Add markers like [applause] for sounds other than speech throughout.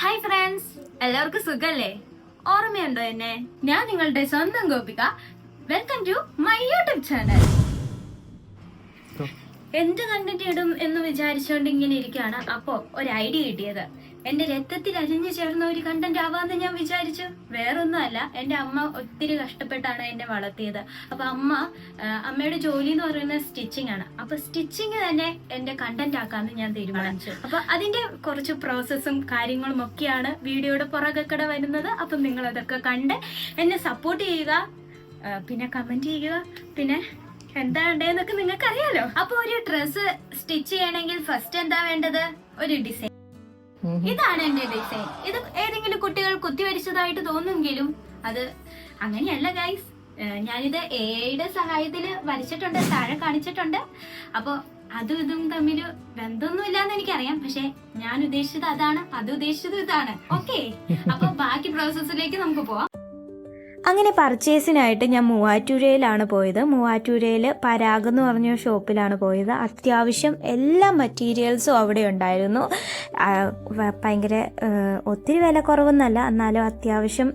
Hi friends എല്ലാവർക്കും സുഖല്ലേ? ഓർമ്മയുണ്ടോ എന്നെ? ഞാൻ നിങ്ങളുടെ സ്വന്തം Gopika. Welcome to my YouTube channel എന്ത് കണ്ടന്റ് ഇടും എന്ന് വിചാരിച്ചുകൊണ്ട് ഇങ്ങനെ ഇരിക്കുകയാണ്. അപ്പോ ഒരു ഐഡിയ കിട്ടിയത്. എന്റെ രക്തത്തിൽ അലിഞ്ഞു ചേർന്ന ഒരു കണ്ടന്റ് ആവാന്ന് ഞാൻ വിചാരിച്ചു. വേറൊന്നുമല്ല എന്റെ അമ്മ ഒത്തിരി കഷ്ടപ്പെട്ടാണ് എന്നെ വളർത്തിയത്. അപ്പൊ അമ്മ അമ്മയുടെ ജോലി എന്ന് പറയുന്നത് സ്റ്റിച്ചിങ് ആണ്. അപ്പൊ സ്റ്റിച്ചിങ് തന്നെ എന്റെ കണ്ടന്റ് ആക്കാന്ന് ഞാൻ തീരുമാനിച്ചു. അപ്പൊ അതിന്റെ കുറച്ച് പ്രോസസ്സും കാര്യങ്ങളും ഒക്കെയാണ് വീഡിയോയുടെ പുറകെക്കടെ വരുന്നത്. അപ്പൊ നിങ്ങൾ അതൊക്കെ കണ്ട് എന്നെ സപ്പോർട്ട് ചെയ്യുക പിന്നെ കമന്റ് ചെയ്യുക പിന്നെ എന്താ വേണ്ടതെന്നൊക്കെ നിങ്ങൾക്ക് അറിയാലോ അപ്പൊ ഒരു ഡ്രസ്സ് സ്റ്റിച്ച് ചെയ്യണമെങ്കിൽ ഫസ്റ്റ് എന്താ വേണ്ടത്? ഒരു ഡിസൈൻ ഇതാണ് എന്റെ ഡിസൈൻ ഇത് ഏതെങ്കിലും കുട്ടികൾ കുത്തിവരിച്ചതായിട്ട് തോന്നുമെങ്കിലും അത് അങ്ങനെയല്ല ഗൈസ് ഞാനിത് എയുടെ സഹായത്തിൽ വരച്ചിട്ടുണ്ട് താഴെ കാണിച്ചിട്ടുണ്ട്. അപ്പൊ അതും ഇതും തമ്മിൽ ബന്ധമൊന്നും ഇല്ലാന്ന് എനിക്കറിയാം. പക്ഷെ ഞാൻ ഉദ്ദേശിച്ചത് അതാണ് അത് ഉദ്ദേശിച്ചത് ഇതാണ്. ഓക്കെ [laughs] അപ്പൊ ബാക്കി പ്രോസസ്സിലേക്ക് നമുക്ക് പോവാം. അങ്ങനെ പർച്ചേസിനായിട്ട് ഞാൻ മൂവാറ്റുപുഴയിലാണ് പോയത്. മൂവാറ്റൂരയിൽ പരാഗ് എന്ന് പറഞ്ഞ ഷോപ്പിലാണ് പോയത്. അത്യാവശ്യം എല്ലാ മെറ്റീരിയൽസും അവിടെ ഉണ്ടായിരുന്നു. ഭയങ്കര ഒത്തിരി വില കുറവെന്നല്ല. എന്നാലും അത്യാവശ്യം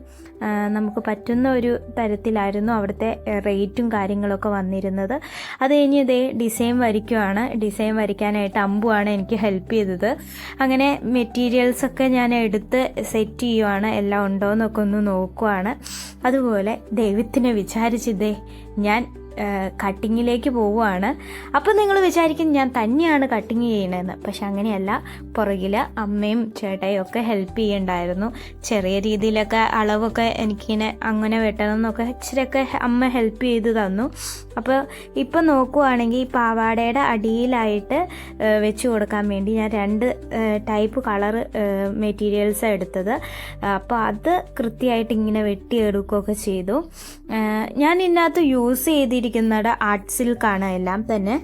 നമുക്ക് പറ്റുന്ന ഒരു തരത്തിലായിരുന്നു അവിടുത്തെ റേറ്റും കാര്യങ്ങളൊക്കെ വന്നിരുന്നത്. അത് കഴിഞ്ഞ് ഇതേ ഡിസൈൻ വരയ്ക്കുവാണ്. ഡിസൈൻ വരയ്ക്കാനായിട്ട് അമ്പുവാണ് എനിക്ക് ഹെൽപ്പ് ചെയ്തത്. അങ്ങനെ മെറ്റീരിയൽസൊക്കെ ഞാൻ എടുത്ത് സെറ്റ് ചെയ്യുവാണ്. എല്ലാം ഉണ്ടോ എന്നൊക്കെ ഒന്ന് നോക്കുവാണ്. അതുപോലെ ദൈവത്തിനെ വിചാരിച്ചിതേ ഞാൻ കട്ടിങ്ങിലേക്ക് പോവുകയാണ്. അപ്പോൾ നിങ്ങൾ വിചാരിക്കും ഞാൻ തന്നെയാണ് കട്ടിങ് ചെയ്യണതെന്ന് പക്ഷെ അങ്ങനെയല്ല. പുറകിൽ അമ്മയും ചേട്ടയും ഒക്കെ ഹെൽപ്പ് ചെയ്യണ്ടായിരുന്നു. ചെറിയ രീതിയിലൊക്കെ അളവൊക്കെ എനിക്കിങ്ങനെ അങ്ങനെ വെട്ടണം എന്നൊക്കെ ഇച്ചിരിയൊക്കെ അമ്മ ഹെൽപ്പ് ചെയ്ത് തന്നു. അപ്പോൾ ഇപ്പം നോക്കുവാണെങ്കിൽ ഈ പാവാടയുടെ അടിയിലായിട്ട് വെച്ച് കൊടുക്കാൻ വേണ്ടി ഞാൻ രണ്ട് ടൈപ്പ് കളർ മെറ്റീരിയൽസ് എടുത്തത്. അപ്പോൾ അത് കൃത്യമായിട്ട് ഇങ്ങനെ വെട്ടിയെടുക്കുകയൊക്കെ ചെയ്തു. ഞാൻ ഇതിനകത്ത് യൂസ് ചെയ്തിരിക്കുന്നത് ആർട്ട് സിൽക്കാണ് എല്ലാം തന്നെ.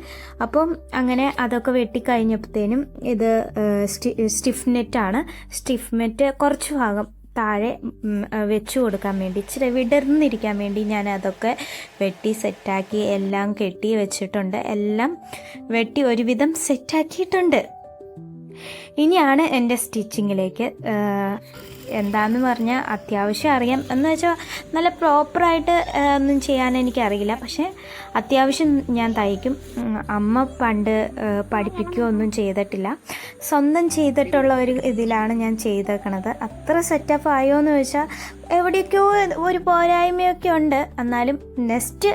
അപ്പം അങ്ങനെ അതൊക്കെ വെട്ടിക്കഴിഞ്ഞപ്പോഴത്തേനും ഇത് സ്റ്റിഫ് നെറ്റാണ് സ്റ്റിഫ് നെറ്റ് കുറച്ച് ഭാഗം താഴെ വെച്ചു കൊടുക്കാൻ വേണ്ടി ഇച്ചിരി വിടർന്നിരിക്കാൻ വേണ്ടി ഞാൻ അതൊക്കെ വെട്ടി സെറ്റാക്കി എല്ലാം കെട്ടി വെച്ചിട്ടുണ്ട്. എല്ലാം വെട്ടി ഒരുവിധം സെറ്റാക്കിയിട്ടുണ്ട് ഇനിയാണ് എന്റെ സ്റ്റിച്ചിങ്ങിലേക്ക് എന്താന്ന് പറഞ്ഞാൽ അത്യാവശ്യം അറിയാം. എന്ന് വെച്ചാൽ നല്ല പ്രോപ്പറായിട്ട് ഒന്നും ചെയ്യാൻ എനിക്കറിയില്ല. പക്ഷേ അത്യാവശ്യം ഞാൻ തയ്ക്കും. അമ്മ പണ്ട് പഠിപ്പിക്കുകയോ ഒന്നും ചെയ്തിട്ടില്ല. സ്വന്തം ചെയ്തിട്ടുള്ള ഒരു ഇതിലാണ് ഞാൻ ചെയ്തേക്കണത്. അത്ര സെറ്റപ്പ് ആയോ എന്ന് ചോദിച്ചാൽ എവിടെയൊക്കെയോ ഒരു പോരായ്മയൊക്കെ ഉണ്ട്. എന്നാലും നെക്സ്റ്റ്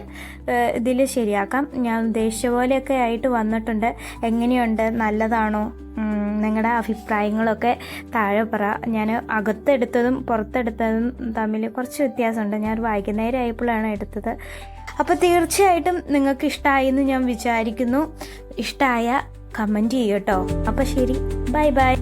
ഇതിൽ ശരിയാക്കാം. ഞാൻ ഉദ്ദേശിച്ച പോലെയൊക്കെ ആയിട്ട് വന്നിട്ടുണ്ട്. എങ്ങനെയുണ്ട്? നല്ലതാണോ? നിങ്ങളുടെ അഭിപ്രായങ്ങളൊക്കെ താഴെ പറ. ഞാൻ അകത്തെടുത്തതും പുറത്തെടുത്തതും തമ്മിൽ കുറച്ച് വ്യത്യാസമുണ്ട്. ഞാൻ ആയപ്പോഴാണ് എടുത്തത്. അപ്പോൾ തീർച്ചയായിട്ടും നിങ്ങൾക്ക് ഇഷ്ടമായി എന്ന് ഞാൻ വിചാരിക്കുന്നു. ഇഷ്ടമായ കമന്റ് ചെയ്യട്ടോ അപ്പോൾ ശരി. Bye bye.